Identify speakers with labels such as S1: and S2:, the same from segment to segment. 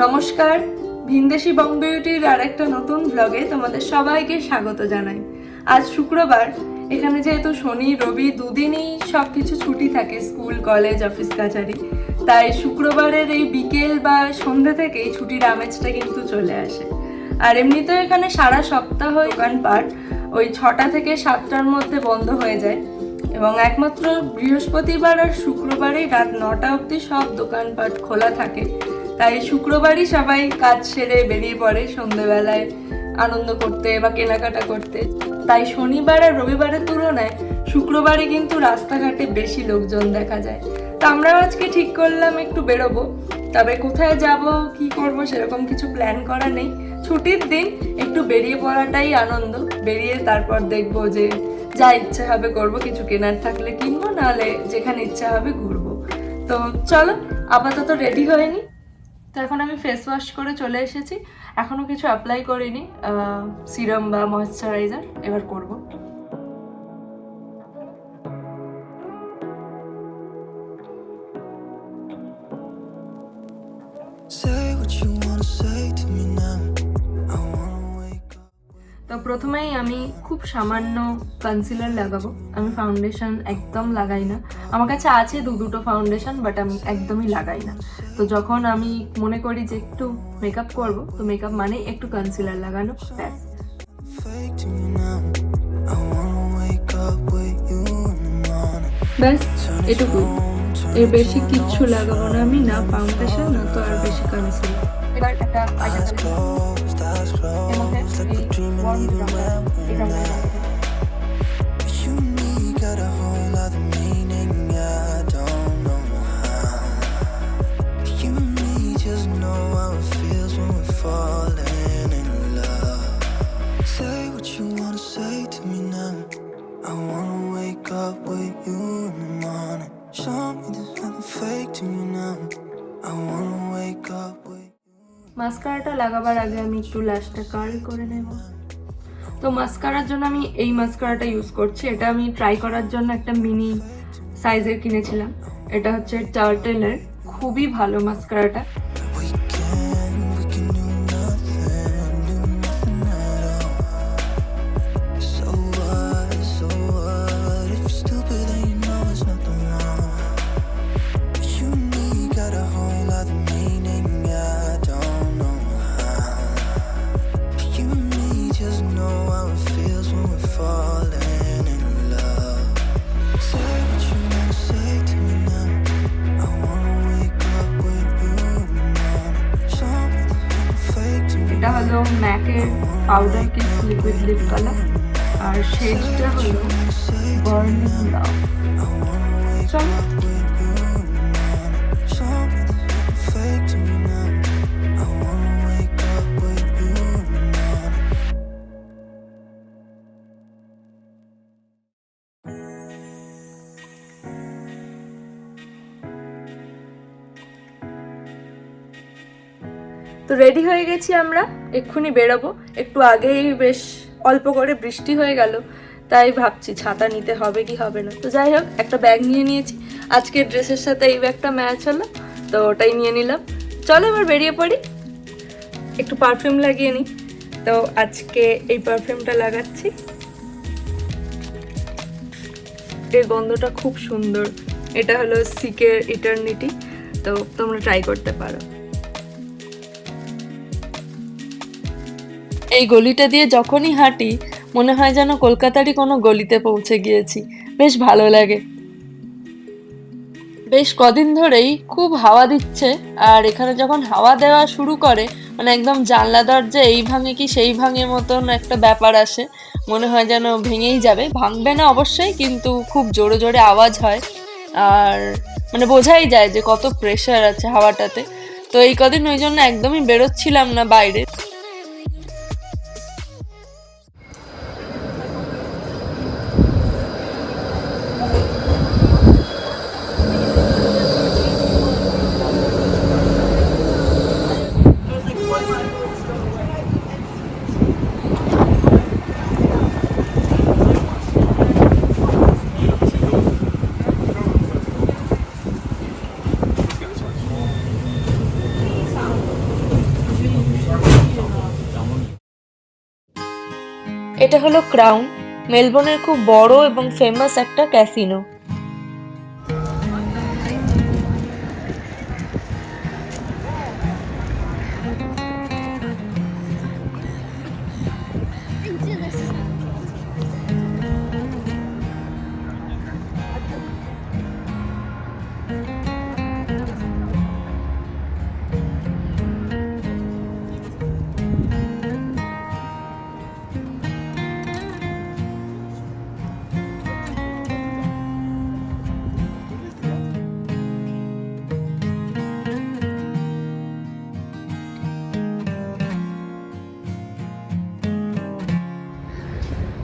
S1: নমস্কার, ভিনদেশি বং বিউটির আর একটা নতুন ব্লগে তোমাদের সবাইকে স্বাগত জানাই। আজ শুক্রবার, এখানে যেহেতু শনি, রবি দুদিনই সব কিছু ছুটি থাকে স্কুল, কলেজ, অফিস কাছারি তাই শুক্রবারের এই বিকেল বা সন্ধ্যে থেকেই ছুটির আমেজটা কিন্তু চলে আসে। আর এমনিতেও এখানে সারা সপ্তাহ দোকানপাট ওই ছটা থেকে সাতটার মধ্যে বন্ধ হয়ে যায় এবং একমাত্র বৃহস্পতিবার আর শুক্রবারেই রাত নটা অবধি সব দোকানপাট খোলা থাকে। তাই শুক্রবারই সবাই কাজ সেরে বেরিয়ে পড়ে সন্ধেবেলায় আনন্দ করতে বা কেনাকাটা করতে। তাই শনিবার আর রবিবারের তুলনায় শুক্রবারে কিন্তু রাস্তাঘাটে বেশি লোকজন দেখা যায়। তো আমরাও আজকে ঠিক করলাম একটু বেরোবো। তবে কোথায় যাব, কি করব সেরকম কিছু প্ল্যান করা নেই। ছুটির দিন একটু বেরিয়ে পড়াটাই আনন্দ। বেরিয়ে তারপর দেখব যে যা ইচ্ছা হবে করব, কিছু কেনার থাকলে কিনবো, নাহলে যেখানে ইচ্ছা হবে ঘুরবো। তো চলো, আপাতত রেডি হয়নি। তো এখন আমি ফেস ওয়াশ করে চলে এসেছি। এখনও কিছু অ্যাপ্লাই করিনি। সিরাম বা ময়শ্চারাইজার এবার করব।
S2: Say what you wanna say to me now.
S1: তো প্রথমেই আমি খুব সামান্য কনসিলার লাগাবো। আমি ফাউন্ডেশন একদম লাগাই না। আমার কাছে আছে দু দুটো ফাউন্ডেশন বাট আমি একদমই লাগাই না। তো যখন আমি মনে করি যে একটু মেকআপ করব, তো মেকআপ মানে একটু কনসিলার লাগানো, ব্যাস। এটুকু। এর বেশি কিচ্ছু লাগাবো না আমি, না ফাউন্ডেশন না তো আর বেশি কনসিলার এবার একটা
S2: Eyes closed, eyes closed. Like we're dreaming even when we're not. But you and me got a whole other meaning. I don't know how. You and me just know how it feels when we're falling in love. Say what you wanna say to me now. I wanna wake up with you in the morning. Show me there's nothing fake to me now. I wanna wake up
S1: মাস্কারাটা লাগাবার আগে আমি একটু ল্যাশটা curl করে নেব তো মাস্কারার জন্য আমি এই মাস্কারাটা ইউজ করছি। এটা আমি ট্রাই করার জন্য একটা মিনি সাইজের কিনেছিলাম। এটা হচ্ছে টার্টেলের খুবই ভালো মাস্কারাটা powder kiss liquid lip colour আর শেডটা হলো বার্নিং লাভ চলো তো রেডি হয়ে গেছি আমরা, এক্ষুনি বেরোবো। একটু আগেই বেশ অল্প করে বৃষ্টি হয়ে গেল, তাই ভাবছি ছাতা নিতে হবে কি হবে না। তো যাই হোক, একটা ব্যাগ নিয়ে নিয়েছি। আজকে ড্রেসের সাথে এই ব্যাগটা ম্যাচ হলো, তো ওটাই নিয়ে নিলাম। চলো এবার বেরিয়ে পড়ি। একটু পারফিউম লাগিয়ে নিই। তো আজকে এই পারফিউমটা লাগাচ্ছি। এর গন্ধটা খুব সুন্দর। এটা হলো সিকের ইটার্নিটি তো তোমরা ট্রাই করতে পারো। এই গলিটা দিয়ে যখনই হাঁটি, মনে হয় যেন কলকাতারই কোনো গলিতে পৌঁছে গিয়েছি। বেশ ভালো লাগে। বেশ কদিন ধরেই খুব হাওয়া দিচ্ছে, আর এখানে যখন হাওয়া দেওয়া শুরু করে মানে একদম জানলা দরজা এই ভাঙে কি সেই ভাঙে মতন একটা ব্যাপার আসে। মনে হয় যেন ভেঙেই যাবে। ভাঙবে না অবশ্যই, কিন্তু খুব জোরে জোরে আওয়াজ হয়। আর মানে বোঝাই যায় যে কত প্রেশার আছে হাওয়াটাতে। তো এই কদিন ওই জন্য একদমই বেরোচ্ছিলাম না বাইরে। এটা হলো ক্রাউন মেলবোর্নের খুব বড় এবং ফেমাস একটা ক্যাসিনো।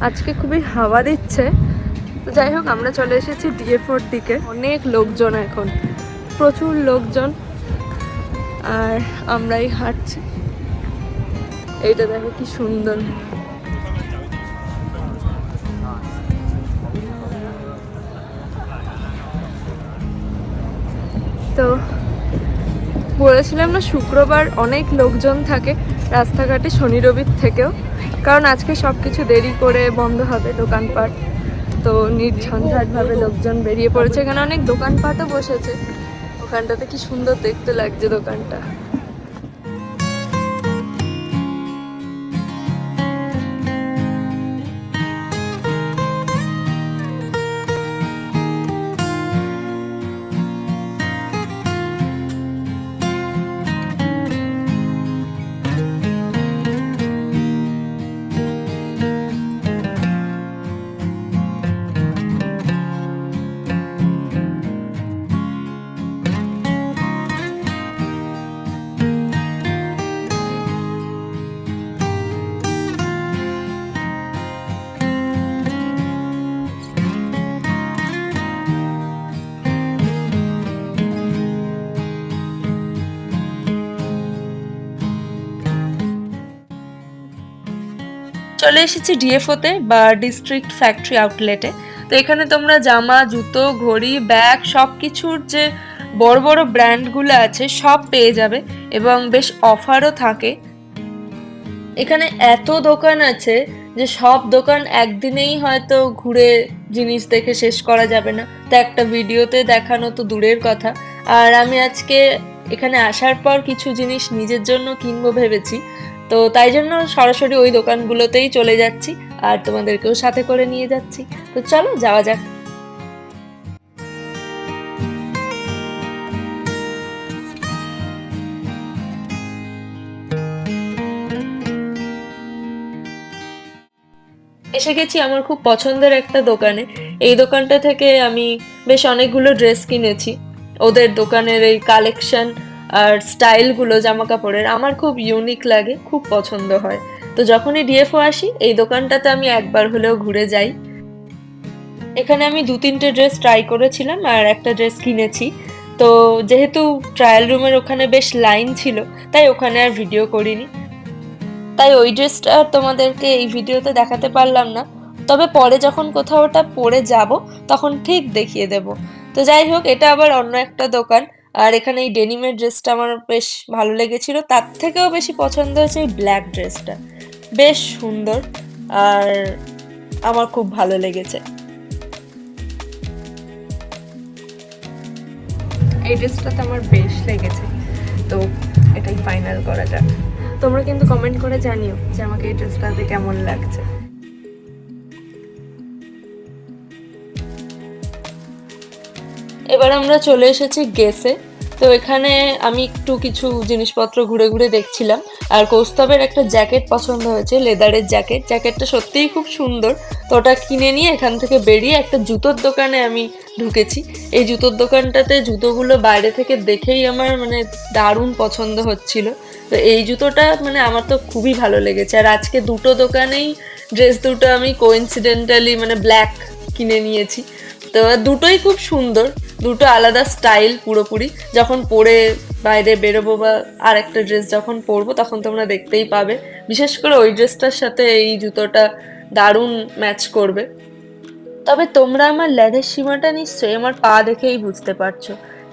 S1: আজকে খুবই হাওয়া দিচ্ছে। তো যাই হোক, আমরা চলে এসেছি ডিএফোর দিকে। অনেক লোকজন এখন, প্রচুর লোকজন। আর আমরাই হাঁটছি। এইটা দেখো কি সুন্দর। তো বলেছিলাম না, শুক্রবার অনেক লোকজন থাকে রাস্তাঘাটে শনি রবির থেকেও। কারণ আজকে সব কিছু দেরি করে বন্ধ হবে দোকানপাট। তো নির্ঝঞ্ঝাটভাবে লোকজন বেরিয়ে পড়েছে। এখানে অনেক দোকানপাটও বসেছে। ওখানটাতে কি সুন্দর দেখতে লাগছে দোকানটা। চলে এসেছি ডিএফওতে বা ডিস্ট্রিক্ট ফ্যাক্টরি আউটলেটে তো এখানে তোমরা জামা, জুতো, ঘড়ি ব্যাগ সব কিছুর যে বড় বড় ব্র্যান্ডগুলো আছে, সব পেয়ে যাবে এবং বেশ অফারও থাকে। এখানে এত দোকান আছে যে সব দোকান একদিনেই হয়তো ঘুরে জিনিস দেখে শেষ করা যাবে না। তো একটা ভিডিওতে দেখানো তো দূরের কথা। আর আমি আজকে এখানে আসার পর কিছু জিনিস নিজের জন্য কিনবো ভেবেছি। তো তাই জন্য সরাসরি ওই দোকানগুলোতেই চলে যাচ্ছি আর তোমাদেরকেও সাথে করে নিয়ে যাচ্ছি। তো চলো, যাওয়া যাক। এসে গেছি আমার খুব পছন্দের একটা দোকানে। এই দোকানটা থেকে আমি বেশ অনেকগুলো ড্রেস কিনেছি। ওদের দোকানের এই কালেকশন আর স্টাইলগুলো জামা কাপড়ের আমার খুব ইউনিক লাগে, খুব পছন্দ হয়। তো যখনই ডিএফও আসি, এই দোকানটাতে আমি একবার হলেও ঘুরে যাই। এখানে আমি দু তিনটে ড্রেস ট্রাই করেছিলাম আর একটা ড্রেস কিনেছি। তো যেহেতু ট্রায়াল রুমের ওখানে বেশ লাইন ছিল, তাই ওখানে আর ভিডিও করিনি। তাই ওই ড্রেসটা তোমাদেরকে এই ভিডিওতে দেখাতে পারলাম না। তবে পরে যখন কোথাও ওটা পরে যাব, তখন ঠিক দেখিয়ে দেব। তো যাই হোক, এটা আবার অন্য একটা দোকান। আর এখানে এই ডেনিমের ড্রেসটা আমার বেশ ভালো লেগেছিল। তার থেকেও বেশি পছন্দ হয়েছে এই ব্ল্যাক ড্রেসটা। বেশ সুন্দর আর আমার খুব ভালো লেগেছে। এই ড্রেসটা তো আমার বেশ লেগেছে। তো এটাই ফাইনাল করা যাক। তোমরা কিন্তু কমেন্ট করে জানিও যে আমাকে এই ড্রেসটাতে কেমন লাগছে। এবার আমরা চলে এসেছি গেসে তো এখানে আমি একটু কিছু জিনিসপত্র ঘুরে ঘুরে দেখছিলাম। আর কৌস্তবের একটা জ্যাকেট পছন্দ হয়েছে লেদারের জ্যাকেট জ্যাকেটটা সত্যিই খুব সুন্দর। তো ওটা কিনে নিয়ে এখান থেকে বেরিয়ে একটা জুতোর দোকানে আমি ঢুকেছি। এই জুতোর দোকানটাতে জুতোগুলো বাইরে থেকে দেখেই আমার মানে দারুণ পছন্দ হচ্ছিল। তো এই জুতোটা মানে আমার তো খুবই ভালো লেগেছে। আর আজকে দুটো দোকানেই ড্রেস দুটো আমি কোইন্সিডেন্টালি মানে ব্ল্যাক কিনে নিয়েছি। তো দুটোই খুব সুন্দর। দুটো আলাদা স্টাইল পুরোপুরি। যখন পরে বাইরে বেরোবো বা আর একটা ড্রেস যখন পরবো, তখন তোমরা দেখতেই পাবে। বিশেষ করে ওই ড্রেসটার সাথে এই জুতোটা দারুণ ম্যাচ করবে। তবে তোমরা আমার লেদের সীমাটা নিশ্চয়ই আমার পা দেখেই বুঝতে পারছ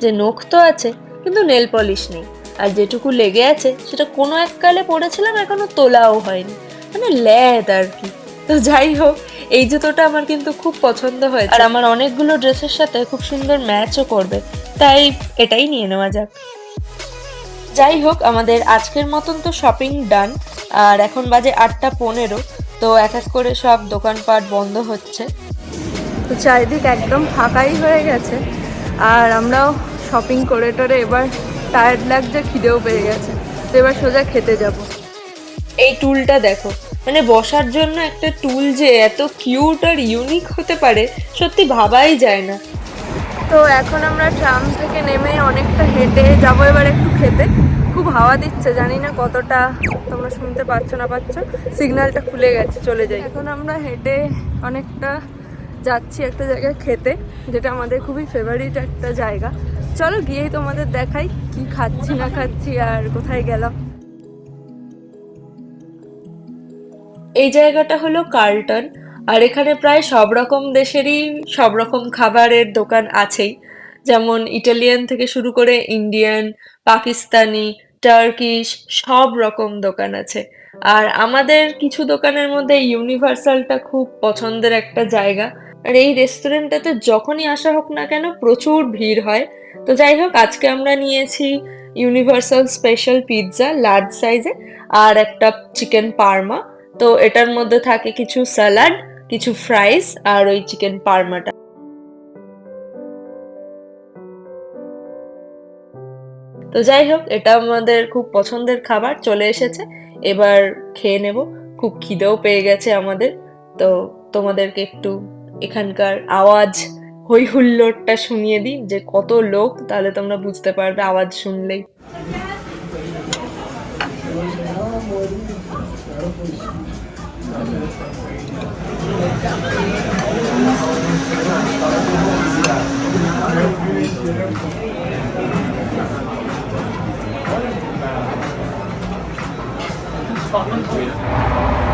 S1: যে নখ তো আছে, কিন্তু নেল পলিশ নেই। আর যেটুকু লেগে আছে, সেটা কোনো এককালে পড়েছিলাম এখনও তোলাও হয়নি। মানে ল্যাদ আর কি। তো যাই হোক এই জুতোটা আমার কিন্তু খুব পছন্দ হয়েছে। আর আমার অনেকগুলো ড্রেসের সাথে খুব সুন্দর ম্যাচও করবে তাই এটাই নিয়ে নেওয়া যাক। যাই হোক আমাদের আজকের মতন তো শপিং ডান আর এখন বাজে আটটা পনেরো তো এক এক করে সব দোকানপাট বন্ধ হচ্ছে। তো চারিদিক একদম ফাঁকাই হয়ে গেছে আর আমরাও শপিং করে টরে এবার টায়ার্ড লাগছে খিদেও পেয়ে গেছে। তো এবার সোজা খেতে যাব। এই টুলটা দেখো মানে বসার জন্য একটা টুল যে এত কিউট আর ইউনিক হতে পারে, সত্যি ভাবাই যায় না। তো এখন আমরা ট্রাম থেকে নেমে অনেকটা হেঁটে যাব, এবার একটু খেতে। খুব হাওয়া দিচ্ছে, জানি না কতটা তোমরা শুনতে পাচ্ছ না পাচ্ছ। সিগন্যালটা খুলে গেছে, চলে যাই। এখন আমরা হেঁটে অনেকটা যাচ্ছি একটা জায়গায় খেতে, যেটা আমাদের খুবই ফেভারিট একটা জায়গা। চলো গিয়েই তোমাদের দেখাই কি খাচ্ছি না খাচ্ছি আর কোথায় গেলাম। এই জায়গাটা হলো কার্লটন, আর এখানে প্রায় সব রকম দেশেরই সব রকম খাবারের দোকান আছেই। যেমন ইটালিয়ান থেকে শুরু করে ইন্ডিয়ান, পাকিস্তানি, টার্কিশ, সব রকম দোকান আছে। আর আমাদের কিছু দোকানের মধ্যে ইউনিভার্সালটা খুব পছন্দের একটা জায়গা। আর এই রেস্টুরেন্টটাতে যখনই আসা হোক না কেন প্রচুর ভিড় হয়। তো যাই হোক, আজকে আমরা নিয়েছি ইউনিভার্সাল স্পেশাল পিৎজা, লার্জ সাইজে, আর একটা চিকেন পার্মা। তো এটার মধ্যে থাকে কিছু স্যালাড, কিছু ফ্রাইস আর ওই চিকেন পার্মাটা। তো যাই হোক, এটা আমাদের খুব পছন্দের খাবার, চলে এসেছে। এবার খেয়ে নেব। খুব খিদেও পেয়ে গেছে আমাদের। তো তোমাদেরকে একটু এখানকার আওয়াজ হই হুল্লোড়টা শুনিয়ে দিই। যে কত লোক, তাহলে তোমরা বুঝতে পারবে আওয়াজ শুনলেই।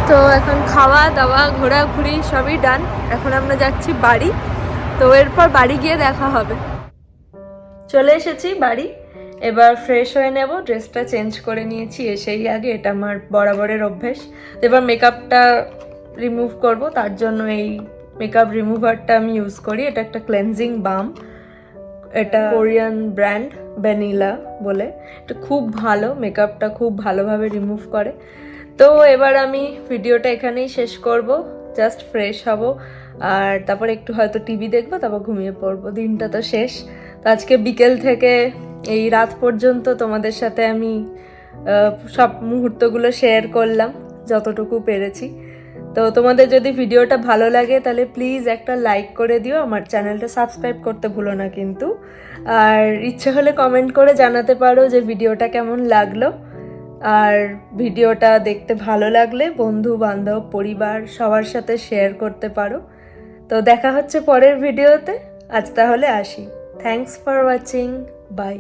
S1: তো এখন খাওয়া দাওয়া, ঘোরাঘুরি সবই ডান এখন আমরা যাচ্ছি বাড়ি। তো এরপর বাড়ি গিয়ে দেখা হবে। চলে এসেছি বাড়ি। এবার ফ্রেশ হয়ে নেব। ড্রেসটা চেঞ্জ করে নিয়েছি। এসেই আগে এটা আমার বরাবরের অভ্যেস। এবার মেকআপটা রিমুভ করব। তার জন্য এই মেকআপ রিমুভারটা আমি ইউজ করি। এটা একটা ক্লেনজিং বাম এটা কোরিয়ান ব্র্যান্ড ভ্যানিলা বলে। এটা খুব ভালো মেকআপটা খুব ভালোভাবে রিমুভ করে। তো এবার আমি ভিডিওটা এখানেই শেষ করব। জাস্ট ফ্রেশ হব। আর তারপর একটু হয়তো টিভি দেখব, তারপর ঘুমিয়ে পড়ব। দিনটা তো শেষ। তো আজকে বিকেল থেকে এই রাত পর্যন্ত তোমাদের সাথে আমি সব মুহূর্তগুলো শেয়ার করলাম, যতটুকু পেরেছি। তো তোমাদের যদি ভিডিওটা ভালো লাগে, তাহলে প্লিজ একটা লাইক করে দিও। আমার চ্যানেলটা সাবস্ক্রাইব করতে ভুলো না কিন্তু। আর ইচ্ছে হলে কমেন্ট করে জানাতে পারো যে ভিডিওটা কেমন লাগল। আর ভিডিওটা দেখতে ভালো লাগলে বন্ধু, বান্ধব, পরিবার, সবার সাথে শেয়ার করতে পারো। তো দেখা হচ্ছে পরের ভিডিওতে। আজ তাহলে আসি। Thanks for watching by